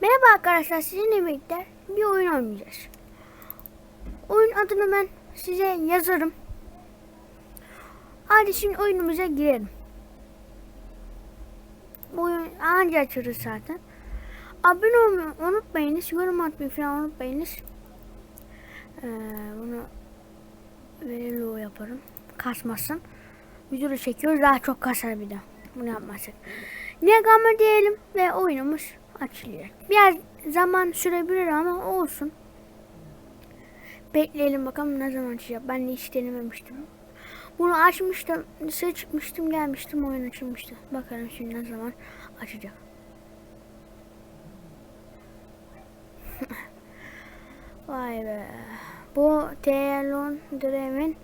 Merhaba arkadaşlar sizinle birlikte bir oyun oynayacağız. Oyun adını ben size yazarım. Hadi şimdi oyunumuza girelim. Oyun anca açarız zaten. Abone olmayı unutmayınız. Yorum atmayı falan unutmayınız. Ee, bunu low yaparım. Kasmasın. Videoda çekiyoruz daha çok kasar bir daha. Bunu yapmazsak. Negama diyelim ve oyunumuz açılıyor. Biraz zaman sürebilir ama olsun. Bekleyelim bakalım ne zaman açacak. Ben de hiç denememiştim. Bunu açmıştım. Dışarı çıkmıştım gelmiştim oyun açılmıştı. Bakalım şimdi ne zaman açacak. Vay be. Bu Telon Dream'in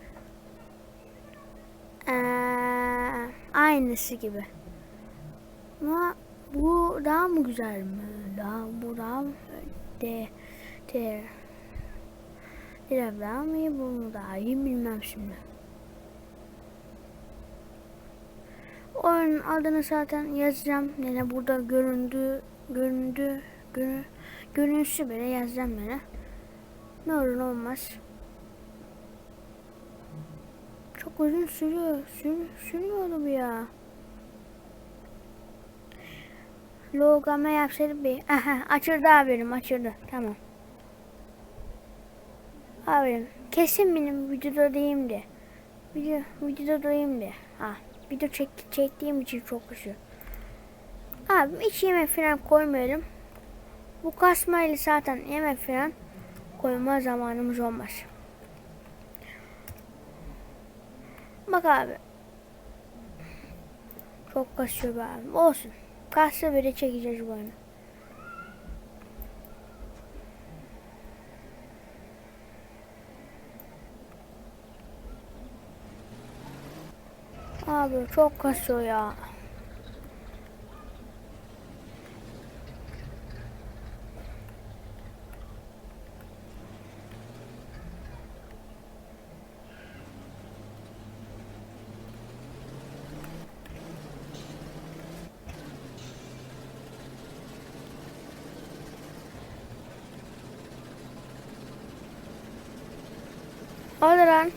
eee, aynısı gibi. Ama bu daha mı güzel mi? Daha bu daha mı? De, de, Diğer daha mı iyi bu mu daha iyi bilmem şimdi. Oyunun adını zaten yazacağım. Yine burada göründü, göründü, görü, görünüşü bile yazacağım yine. Ne olur olmaz. Çok uzun sürüyor. Sür, sürmüyordu bu ya. Logama yapsaydı bir. Aha açıldı haberim açıldı. Tamam. Haberim. Kesin benim videoda değilimdi. Video, videoda değilimdi. Ha. Video çek, çektiğim için çok güzel. Abi hiç yemek falan koymayalım. Bu kasmayla zaten yemek falan koyma zamanımız olmaz. Bak abi. Çok kasıyor be abi. Olsun. Kassa bile çekeceğiz bu. Abi çok kasıyor ya. Hadi lan.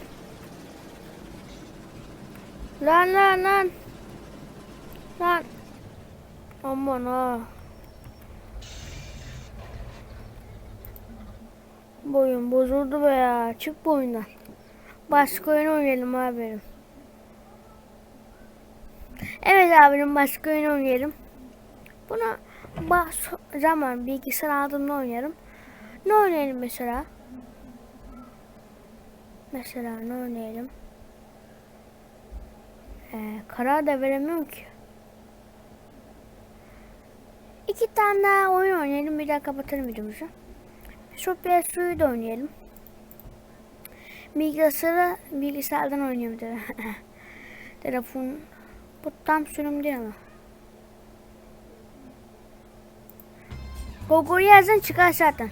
Lan lan lan. Lan. Aman ha. Boyun bozuldu be ya. Çık bu oyundan. Başka oyun oynayalım abirim. Evet abim başka oyun oynayalım. Buna bas zaman bilgisayar aldığımda oynarım. Ne oynayalım mesela? Mesela ne oynayalım? Ee, karar da veremiyorum ki. İki tane daha oyun oynayalım. Bir daha kapatalım videomuzu. Sophia Suyu da oynayalım. Bilgisayarı bilgisayardan oynuyorum tabi. Telefon bu tam sürüm değil ama. Google'u yazın çıkar zaten.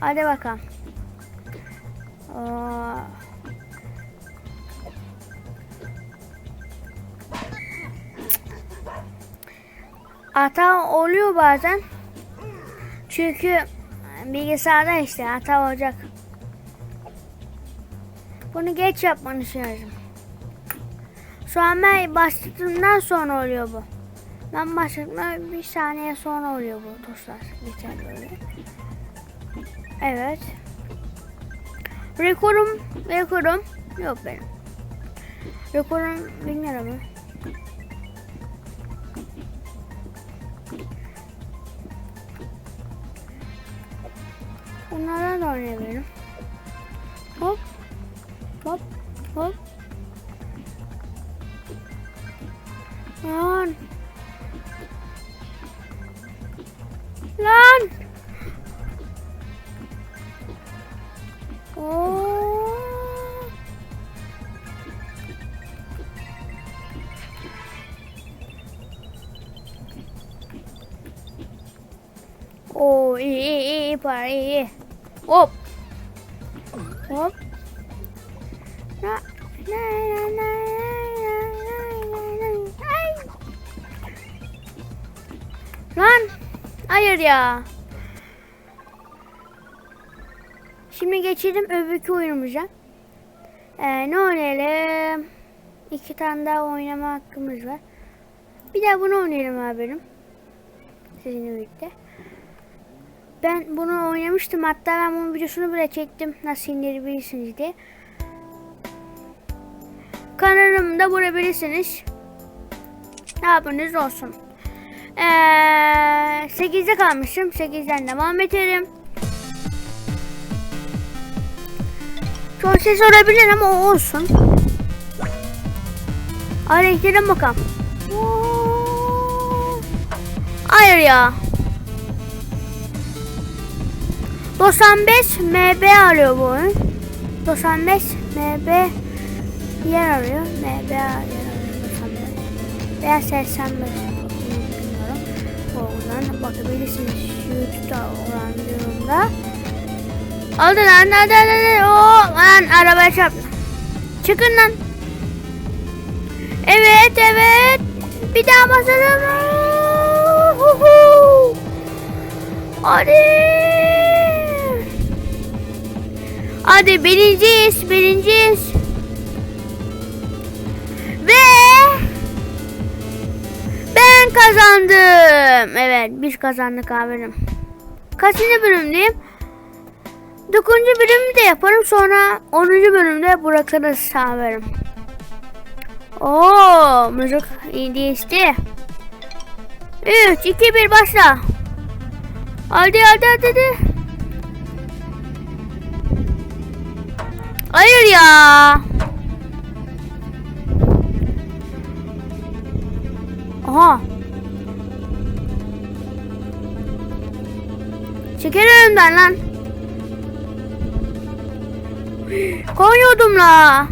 Hadi bakalım. Hata oluyor bazen. Çünkü bilgisayarda işte hata olacak. Bunu geç yapmanız lazım. Şu an ben başladığımdan sonra oluyor bu. Ben başladığımda bir saniye sonra oluyor bu tuşlar. Geçer böyle. Evet. Rekorum, rekorum yok benim. Rekorum bilmiyorum. Bunlardan da oynayabilirim. Oo iyi iyi iyi iyi para iyi iyi. Hop. Hop. Na na na na na na na. Ay. Lan. Hayır ya. Şimdi geçelim öbürkü oyunumuza. Ee, ne oynayalım? İki tane daha oynama hakkımız var. Bir daha bunu oynayalım abim. Sizinle birlikte. Ben bunu oynamıştım. Hatta ben bunun videosunu bile çektim. Nasıl indirebilirsiniz diye. Kanalımda bulabilirsiniz. Ne yapınız olsun. Ee, 8'de kalmışım. 8'den devam edelim. Çok ses olabilir ama olsun. Hareketlere bakalım. Oo. Hayır ya. 95 MB arıyor bu oyun. 95 MB yer arıyor. MB arıyor. 95. Veya 85. Bilmiyorum. Oradan bakabilirsiniz. YouTube'da videomda. Aldı lan hadi hadi hadi. Oo, lan arabaya çarptı. Çıkın lan. Evet evet. Bir daha basalım. Hadi. Hadi birinciyiz birinciyiz. Ve ben kazandım. Evet biz kazandık abim. Kaçıncı bölümdeyim? Dokuzuncu bölümü de yaparım sonra 10. bölümde bırakırız haberim. Oo, müzik iyi değişti. 3, 2, 1 başla. Hadi hadi hadi hadi. Hayır ya. Aha. Çekil önümden lan. Koyuyordum la.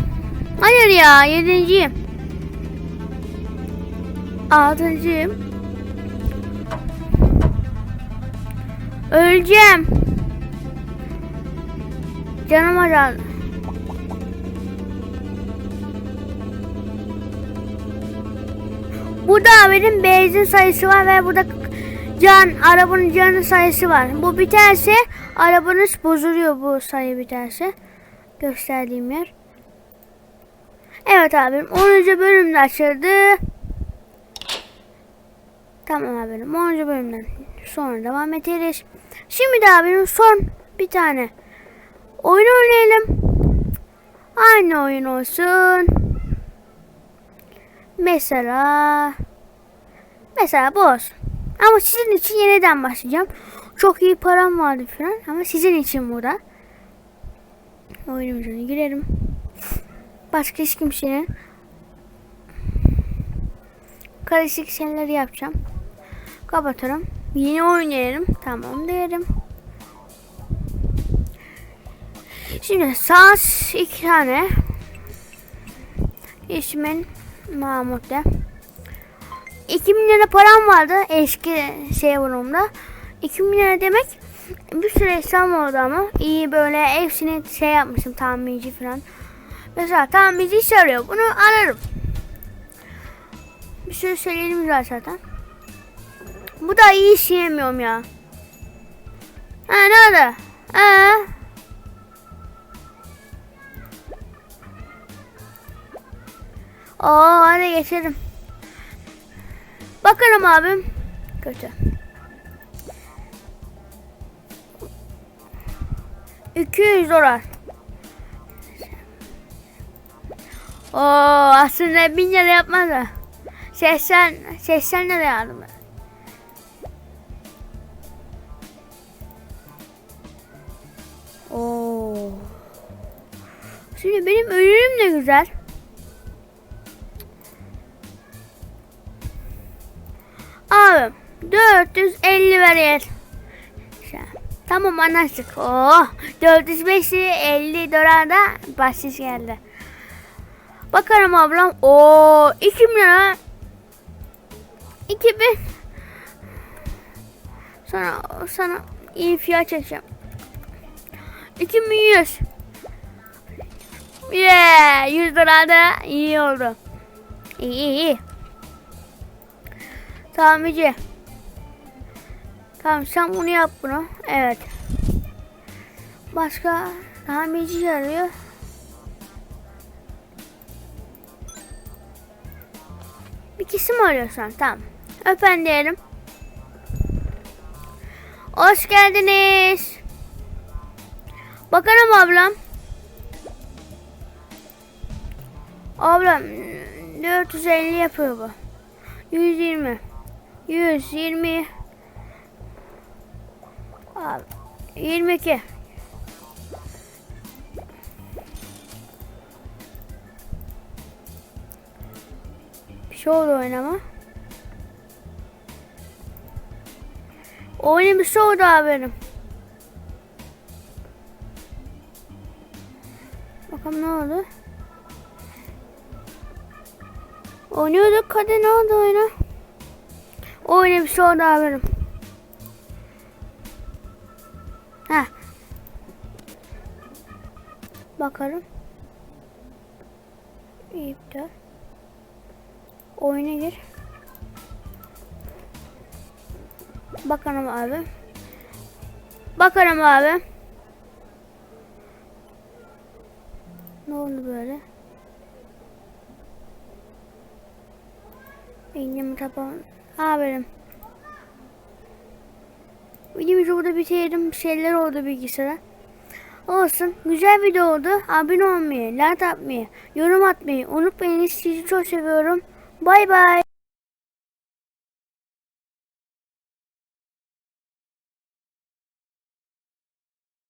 Hayır ya yedinciyim. Altıncıyım. Öleceğim. Canım azaldı. Burada benim benzin sayısı var ve burada can arabanın canı sayısı var. Bu biterse arabanız bozuluyor bu sayı biterse. Gösterdiğim yer. Evet abim 10. bölümde açıldı. Tamam abim 10. bölümden sonra devam ederiz. Şimdi de abim son bir tane oyun oynayalım. Aynı oyun olsun. Mesela mesela bu olsun. Ama sizin için yeniden başlayacağım. Çok iyi param vardı falan ama sizin için bu da. Oyunumuza girelim. Başka hiç kimsenin karışık şeyler yapacağım. Kapatırım. Yeni oynayalım. Tamam derim. Şimdi saat iki tane. İsmin Mahmut de. 2 milyon param vardı eski şey vurumda. 2 milyon demek bir süre hesabım oldu ama iyi böyle hepsini şey yapmışım tamirci falan. Mesela tamirci iş arıyor bunu ararım. Bir sürü söyleyelim var zaten. Bu da iyi iş yemiyorum ya. Ha ne oldu? Ha? Oo hadi geçelim. Bakarım abim. Kötü. 200 dolar. Oo aslında 1000 lira yapmaz da. 80 80 lira yardım. Oo. Şimdi benim ürünüm de güzel. Abi 450 veriyor. Tamam anlaştık. Oh 405 50 dolar da bahşiş geldi. Bakarım ablam. O 2 lira 2000 sana sana iyi fiyat çekeceğim. 2100 Yeah 100 dolar da iyi oldu. İyi iyi. Tamirci. Tamam sen bunu yap bunu. Evet. Başka tamirci arıyor. Bir kişi mi arıyorsun? Tamam. Öpen diyelim. Hoş geldiniz. Bakalım ablam. Ablam 450 yapıyor bu. 120. 120. Abi, 22. Bir şey oldu oynama. Bir şey oldu abi benim. Bakalım ne oldu? Oynuyorduk hadi ne oldu oyuna? Oyuna bir oldu abi benim. Heh. Bakalım. İptal. Oyuna gir. Bakalım abi. Bakalım abi. Ne oldu böyle? Benim taban. Aferin. Videomuzu burada bitirdim. Bir şeyler oldu bilgisayara. Olsun. Güzel video oldu. Abone olmayı, like atmayı, yorum atmayı unutmayın. Sizi çok seviyorum. Bay bay.